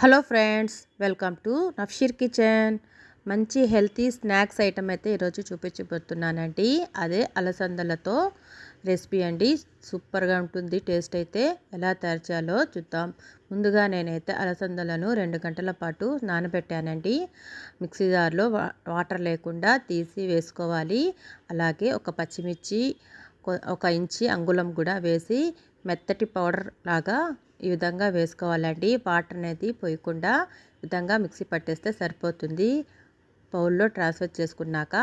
Hello friends welcome to Nafsheer kitchen. మంచి healthy snacks item అయితే ఈరోజు చూపించబోతున్నానండి. అదే అలసందలతో రెసిపీ అండి. సూపర్గా ఉంటుంది టేస్ట్ అయితే ఎలా తయారు చేయాలో చూద్దాం. ముందుగా నేనైతే అలసందలను రెండు గంటల పాటు నానబెట్టానండి. మిక్సీ జార్లో వాటర్ లేకుండా తీసి వేసుకోవాలి. అలాగే ఒక పచ్చిమిర్చి ఒక ఇంచి అంగుళం కూడా వేసి మెత్తటి పౌడర్ లాగా ఈ విధంగా వేసుకోవాలండి. వాటర్ అనేది పోయకుండా విధంగా మిక్సీ పట్టేస్తే సరిపోతుంది. పౌల్లో ట్రాన్స్ఫర్ చేసుకున్నాక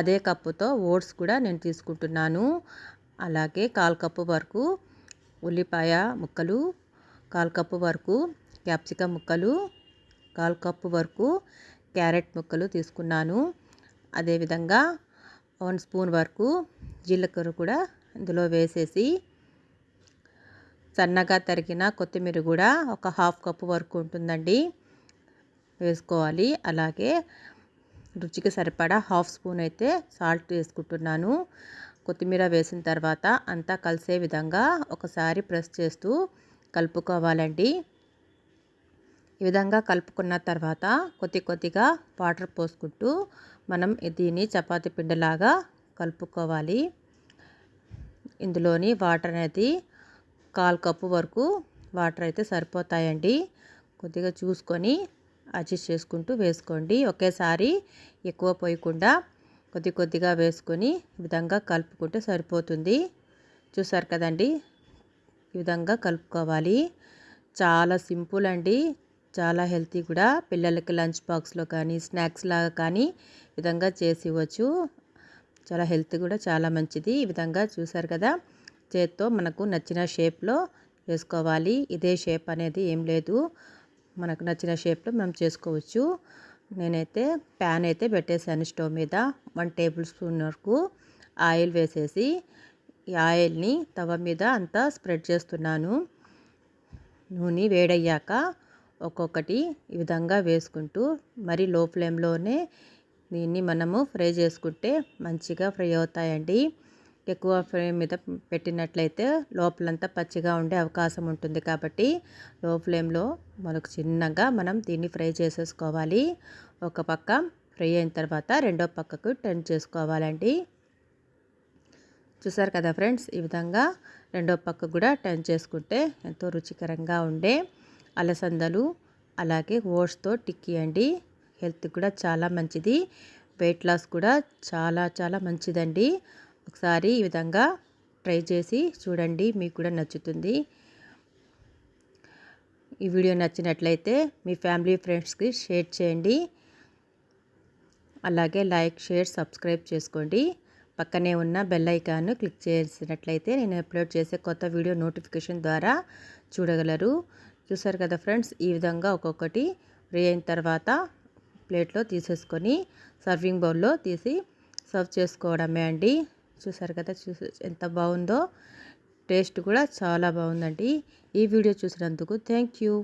అదే కప్పుతో ఓట్స్ కూడా నేను తీసుకుంటున్నాను. అలాగే కాల్ కప్పు వరకు ఉల్లిపాయ ముక్కలు కాల్ కప్పు వరకు క్యాప్సికమ్ ముక్కలు కాల్ కప్పు వరకు క్యారెట్ ముక్కలు తీసుకున్నాను. అదేవిధంగా వన్ స్పూన్ వరకు జీలకర్ర కూడా ఇందులో వేసేసి సన్నగా తరిగిన కొత్తిమీర కూడా ఒక హాఫ్ కప్పు వరకు ఉంటుందండి. వేసుకోవాలి. అలాగే రుచికి సరిపడా హాఫ్ స్పూన్ అయితే సాల్ట్ వేసుకుంటున్నాను. కొత్తిమీర వేసిన తర్వాత అంతా కలిసే విధంగా ఒకసారి ప్రెస్ చేస్తూ కలుపుకోవాలండి. ఈ విధంగా కలుపుకున్న తర్వాత కొద్ది కొద్దిగా వాటర్ పోసుకుంటూ మనం దీన్ని చపాతీ పిండిలాగా కలుపుకోవాలి. ఇందులోని వాటర్ అనేది కాల్ కప్పు వరకు వాటర్ అయితే సరిపోతాయండి. కొద్దిగా చూసుకొని అడ్జస్ట్ చేసుకుంటూ వేసుకోండి. ఒకేసారి ఎక్కువ పోయకుండా కొద్ది కొద్దిగా వేసుకొని ఈ విధంగా కలుపుకుంటే సరిపోతుంది. చూసారు కదండి? ఈ విధంగా కలుపుకోవాలి. చాలా సింపుల్ అండి. చాలా హెల్తీ కూడా. పిల్లలకి లంచ్ బాక్స్లో కానీ స్నాక్స్ లాగా కానీ విధంగా చేసి ఇవ్వచ్చు. చాలా హెల్త్ కూడా చాలా మంచిది. ఈ విధంగా చూసారు కదా? చేత్తో మనకు నచ్చిన షేప్లో వేసుకోవాలి. ఇదే షేప్ అనేది ఏం లేదు. మనకు నచ్చిన షేప్లో మనం చేసుకోవచ్చు. నేనైతే ప్యాన్ అయితే పెట్టేశాను స్టవ్ మీద వన్ టేబుల్ స్పూన్ వరకు ఆయిల్ వేసేసి ఈ ఆయిల్ని తవ మీద అంతా స్ప్రెడ్ చేస్తున్నాను. నూనె వేడయ్యాక ఒక్కొక్కటి ఈ విధంగా వేసుకుంటూ మరి లో ఫ్లేమ్లోనే దీన్ని మనము ఫ్రై చేసుకుంటే మంచిగా ఫ్రై అవుతాయండి. ఎక్కువ ఫ్లేమ్ మీద పెట్టినట్లయితే లోపలంతా పచ్చిగా ఉండే అవకాశం ఉంటుంది కాబట్టి లో ఫ్లేమ్లో మనకు చిన్నగా మనం దీన్ని ఫ్రై చేసేసుకోవాలి. ఒక పక్క ఫ్రై అయిన తర్వాత రెండో పక్కకు టర్న్ చేసుకోవాలండి. చూసారు కదా ఫ్రెండ్స్ ఈ విధంగా రెండో పక్క కూడా టర్న్ చేసుకుంటే ఎంతో రుచికరంగా ఉండే అలసందలు అలాగే ఓట్స్తో టిక్కీ అండి. హెల్త్ కూడా చాలా మంచిది. వెయిట్ లాస్ కూడా చాలా చాలా మంచిదండి. ఒకసారి ఈ విధంగా ట్రై చేసి చూడండి మీకు కూడా నచ్చుతుంది. ఈ వీడియో నచ్చినట్లయితే మీ ఫ్యామిలీ ఫ్రెండ్స్కి షేర్ చేయండి. అలాగే లైక్ షేర్ సబ్స్క్రైబ్ చేసుకోండి. పక్కనే ఉన్న బెల్ ఐకాన్ను క్లిక్ చేసినట్లయితే నేను అప్లోడ్ చేసే కొత్త వీడియో నోటిఫికేషన్ ద్వారా చూడగలరు. చూసారు కదా ఫ్రెండ్స్ ఈ విధంగా ఒక్కొక్కటి ఫ్రీ అయిన తర్వాత ప్లేట్లో తీసేసుకొని సర్వింగ్ బౌల్లో తీసి సర్వ్ చేసుకోవడమే అండి. చూసారు కదా చూసి ఎంత బాగుందో టేస్ట్ కూడా చాలా బాగుందండి. ఈ వీడియో చూసినందుకు థ్యాంక్ యూ.